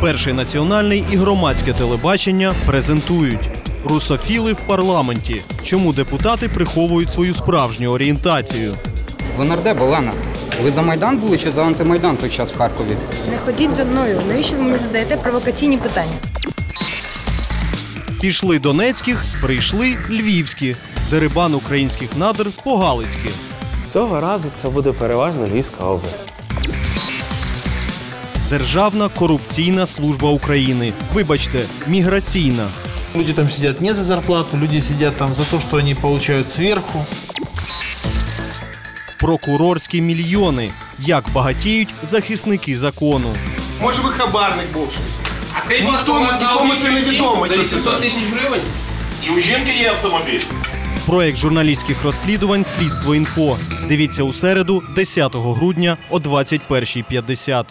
Перший національний і громадське телебачення презентують русофіли в парламенті. Чому депутати приховують свою справжню орієнтацію? Ви нардеп, Олена. Ви за Майдан були чи за антимайдан той час в Харкові? Не ходіть за мною. Навіщо ви мені задаєте провокаційні питання? Пішли донецьких, прийшли львівські. Дерибан українських надр по-галицьки. Цього разу це буде переважно Львівська область. Державна корупційна служба України. Вибачте, міграційна. Люди там сидят не за зарплату, люди сидят там за то, что они получают сверху. Прокурорські мільйони. Як багатіють захисники закону. Може ви хабарник бувший? А скажіть, ласка, нікому це не відомо, До 800 тисяч гривень? І у жінки є автомобіль. Проект журналістських розслідувань Слідство інфо. Дивіться у середу, 10 грудня о 21.50.